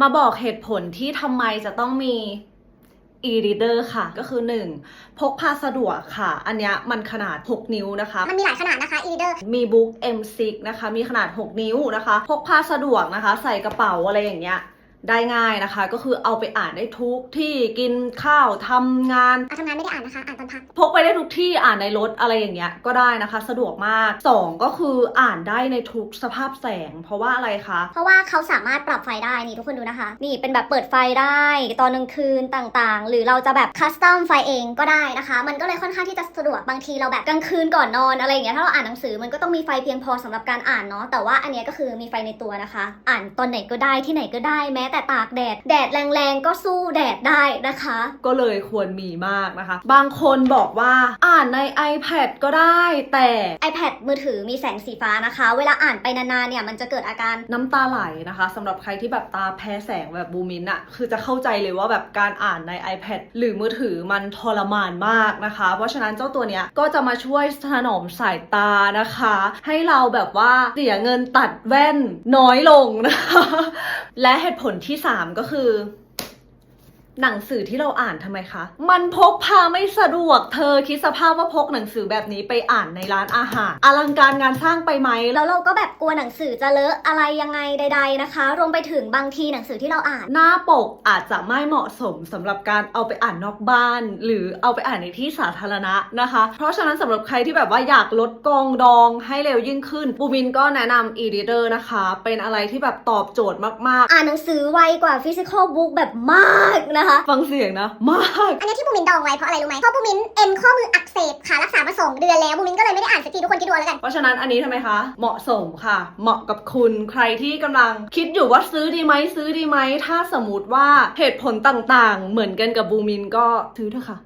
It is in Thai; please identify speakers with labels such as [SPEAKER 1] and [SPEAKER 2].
[SPEAKER 1] มาบอกเหตุผลที่ทำไมจะต้องมี e-reader ค่ะ ก็คือ 1. พกพาสะดวกค่ะ อันเนี้ยมันขนาด 6 นิ้วนะคะ
[SPEAKER 2] มันมีหลายขนาดนะคะ e-reader
[SPEAKER 1] มีบุ๊ก M6 นะคะ มีขนาด 6 นิ้วนะคะ พกพาสะดวกนะคะ ใส่กระเป๋าอะไรอย่างเงี้ย ได้ง่ายนะคะ ก็คือเอาไปอ่านได้ทุกที่กินข้าวทำงาน
[SPEAKER 2] เอาทำงานไม่ได้อ่านนะคะ อ่านตอนพัก
[SPEAKER 1] พกไปได้ทุกที่อ่านในรถอะไรอย่างเงี้ยก็ได้นะคะ สะดวกมาก 2 ก็คืออ่านได้ในทุกสภาพแสง เพราะว่าอะไรคะ
[SPEAKER 2] เพราะว่าเขาสามารถปรับไฟได้นี่ทุกคนดูนะคะ นี่เป็นแบบเปิดไฟได้ตอนกลางคืนต่างๆ หรือเราจะแบบคัสตอมไฟเองก็ได้นะคะ มันก็เลยค่อนข้างที่จะสะดวกบางทีเราแบบกลางคืนก่อนนอนอะไรอย่างเงี้ยถ้าเราอ่านหนังสือมันก็ต้องมีไฟเพียงพอสำหรับการอ่านเนาะแต่ว่าอันเนี้ยก็คือมีไฟในตัวนะคะ อ่านตอนไหนก็ได้ที่ไหนก็ได้แม้แต่ตากแดด แดดแรงๆก็สู้แดดได้นะคะ
[SPEAKER 1] ก็เลยควรมีมากนะคะ บางคนบอกว่าอ่านใน iPad ก็ได้แต่
[SPEAKER 2] iPad มือถือมีแสงสีฟ้านะคะ เวลาอ่านไปนานๆเนี่ยมันจะเกิดอาการ
[SPEAKER 1] น้ำตาไหลนะคะสำหรับใครที่แบบตาแพ้แสงแบบบูมินอะคือจะเข้าใจเลยว่าแบบการอ่านใน iPad หรือมือถือมันทรมานมากนะคะ เพราะฉะนั้นเจ้าตัวเนี้ยก็จะมาช่วยถนอมสายตานะคะ ให้เราแบบว่าเสียเงินตัดแว่นน้อยลงนะคะ และเหตุผลที่ 3 ก็คือ หนังสือที่เราอ่านทำไมคะ มันพกพาไม่สะดวก เธอคิดสภาพว่าพกหนังสือแบบนี้ไปอ่านในร้านอาหาร อลังการงานสร้างไปไหม
[SPEAKER 2] แล้วเราก็แบบกลัวหนังสือจะเลอะอะไรยังไงใด ๆนะคะ รวมไปถึงบางทีหนังสือที่เราอ่าน
[SPEAKER 1] หน้าปกอาจจะไม่เหมาะสมสำหรับการเอาไปอ่านนอกบ้าน หรือเอาไปอ่านในที่สาธารณะนะคะ เพราะฉะนั้นสำหรับใครที่แบบว่าอยากลดกองดองให้เร็วยิ่งขึ้นปูมินก็แนะนำ e-reader นะคะ เป็นอะไรที่แบบตอบโจทย์มาก
[SPEAKER 2] อ่านหนังสือไวกว่าฟิสิกอลบุ๊กแบบมากนะคะ
[SPEAKER 1] ๆฟังเสียงนะ มาก
[SPEAKER 2] อันนี้ที่บูมินดองไว้เพราะอะไรรู้ไหมเพราะบูมินเอ็นข้อมืออักเสบขารักษามาสองเดือนแล้วบูมินก็เลยไม่ได้อ่านสักทีทุกคนคิดดูเอาแล้วกัน
[SPEAKER 1] เพราะฉะนั้นอันนี้ทำไมคะ เหมาะสมค่ะ เหมาะกับคุณใครที่กำลังคิดอยู่ว่าซื้อดีไหมซื้อดีไหมถ้าสมมติว่าเหตุผลต่างๆ เหมือนกันกับบูมินก็ซื้อเถอะค่ะ